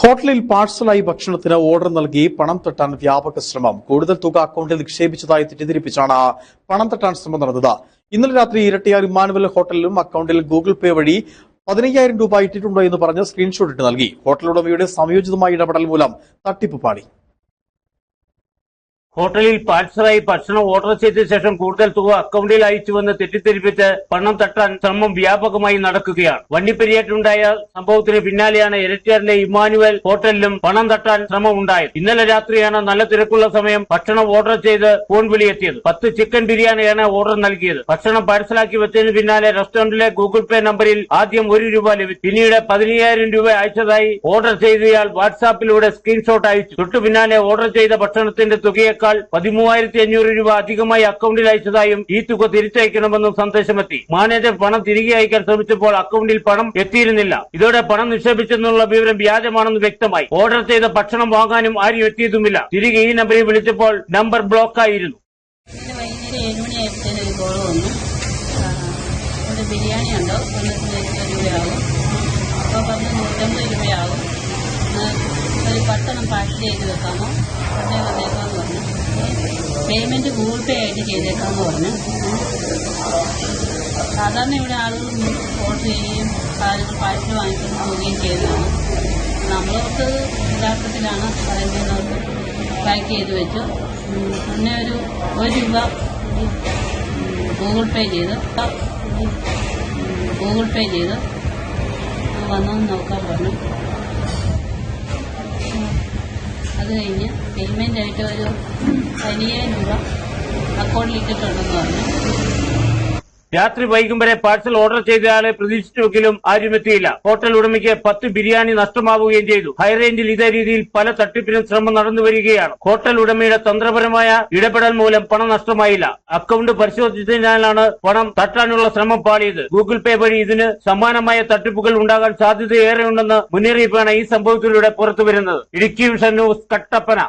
ഹോട്ടലിൽ പാഴ്സലായി ഭക്ഷണത്തിന് ഓർഡർ നൽകി പണം തട്ടാൻ വ്യാപക ശ്രമം. കൂടുതൽ തുക അക്കൗണ്ടിൽ നിക്ഷേപിച്ചതായി തെറ്റിദ്ധരിപ്പിച്ചാണ് പണം തട്ടാൻ ശ്രമം നടന്നത്. ഇന്നലെ രാത്രി ഇരട്ടിയാർ ഇമ്മാനുവൽ ഹോട്ടലിലും അക്കൗണ്ടിൽ ഗൂഗിൾ പേ വഴി പതിനയ്യായിരം രൂപ ഇട്ടിട്ടുണ്ടോ എന്ന് പറഞ്ഞ് സ്ക്രീൻഷോട്ട് ഇട്ട് നൽകി. ഹോട്ടൽ ഉടമയുടെ സംയോജിതമായ ഇടപെടൽ മൂലം തട്ടിപ്പ് പാടി ഹോട്ടലിൽ പാഴ്സലായി ഭക്ഷണം ഓർഡർ ചെയ്ത ശേഷം കൂടുതൽ തുക അക്കൗണ്ടിൽ അയച്ചുവെന്ന് തെറ്റിദ്ധരിപ്പിച്ച് പണം തട്ടാൻ ശ്രമം വ്യാപകമായി നടക്കുകയാണ്. വണ്ടിപ്പെരിയേറ്റുണ്ടായ സംഭവത്തിന് പിന്നാലെയാണ് എരട്ടിയാറിലെ ഇമ്മാനുവൽ ഹോട്ടലിലും പണം തട്ടാൻ ശ്രമം ഉണ്ടായത്. ഇന്നലെ രാത്രിയാണ് നല്ല തിരക്കുള്ള സമയം ഭക്ഷണം ഓർഡർ ചെയ്ത് ഫോൺ വിളിയെത്തിയത്. പത്ത് ചിക്കൻ ബിരിയാണിയാണ് ഓർഡർ നൽകിയത്. ഭക്ഷണം പാർസലാക്കി വെച്ചതിന് പിന്നാലെ റെസ്റ്റോറന്റിലെ ഗൂഗിൾ പേ നമ്പറിൽ ആദ്യം ഒരു രൂപ ലഭിച്ചു. പിന്നീട് പതിനയ്യായിരം രൂപ അയച്ചതായി ഓർഡർ ചെയ്തയാൾ വാട്സാപ്പിലൂടെ സ്ക്രീൻഷോട്ട് അയച്ചു. തൊട്ടു പിന്നാലെ ഓർഡർ ചെയ്ത ഭക്ഷണത്തിന്റെ തുകയേക്കാൾ പതിമൂവായിരത്തി അഞ്ഞൂറ് രൂപ അധികമായി അക്കൗണ്ടിൽ അയച്ചതായും ഈ തുക തിരിച്ചയക്കണമെന്നും സന്ദേശമെത്തി. മാനേജർ പണം തിരികെ അയക്കാൻ ശ്രമിച്ചപ്പോൾ അക്കൗണ്ടിൽ പണം എത്തിയിരുന്നില്ല. ഇതോടെ പണം നിക്ഷേപിച്ചെന്നുള്ള വിവരം വ്യാജമാണെന്ന് വ്യക്തമായി. ഓർഡർ ചെയ്ത ഭക്ഷണം വാങ്ങാനും ആരും എത്തിയതുമില്ല. തിരികെ ഈ നമ്പറിൽ വിളിച്ചപ്പോൾ നമ്പർ ബ്ലോക്ക് ആയിരുന്നു. ബിരിയാണി ഉണ്ടോ? രൂപയാവും അപ്പോൾ പറഞ്ഞ് നൂറ്റമ്പത് രൂപയാവും. ഒരു പത്തെണ്ണം പാക്ക് ചെയ്ത് വെക്കാമോ? പേയ്മെന്റ് ഗൂഗിൾ പേ ആയിട്ട് ചെയ്തേക്കാമെന്ന് പറഞ്ഞു. സാധാരണ ഇവിടെ ആളുകൾ ഓർഡർ ചെയ്യുകയും കാര്യങ്ങൾ പാഴ്സൽ വാങ്ങിച്ചു പോവുകയും ചെയ്യുന്നതാണ്. നമ്മളോർക്ക് യഥാർത്ഥത്തിലാണ് പറയുന്നത് പാക്ക് ചെയ്ത് വെച്ചു പിന്നെ ഒരു ഒരു രൂപ ഗൂഗിൾ പേ ചെയ്ത് ഗൂഗിൾ പേ ചെയ്ത് വന്നു നോക്കാൻ പറഞ്ഞു. അത് കഴിഞ്ഞ് പേയ്മെന്റ് ആയിട്ട് ഒരു പതിനയ്യായിരം രൂപ അക്കൗണ്ടിൽ ഇട്ടിട്ടുണ്ടെന്ന് പറഞ്ഞു. രാത്രി വൈകും വരെ പാഴ്സൽ ഓർഡർ ചെയ്തയാളെ പ്രതീക്ഷിച്ചുവെങ്കിലും ആരും എത്തിയില്ല ഹോട്ടൽ ഉടമയ്ക്ക് പത്ത് ബിരിയാണി നഷ്ടമാവുകയും ചെയ്തു. ഹൈറേഞ്ചിൽ ഇതേ രീതിയിൽ പല തട്ടിപ്പിനും ശ്രമം നടന്നു വരികയാണ്. ഹോട്ടൽ ഉടമയുടെ തന്ത്രപരമായ ഇടപെടൽ മൂലം പണം നഷ്ടമായില്ല. അക്കൗണ്ട് പരിശോധിച്ചതിനാലാണ് പണം തട്ടാനുള്ള ശ്രമം പാളിയത്. ഗൂഗിൾ പേ വഴി ഇതിന് സമാനമായ തട്ടിപ്പുകൾ ഉണ്ടാകാൻ സാധ്യതയേറെയുണ്ടെന്ന് മുന്നറിയിപ്പാണ് ഈ സംഭവത്തിലൂടെ പുറത്തുവരുന്നത്. Idukki vision news Kattappana.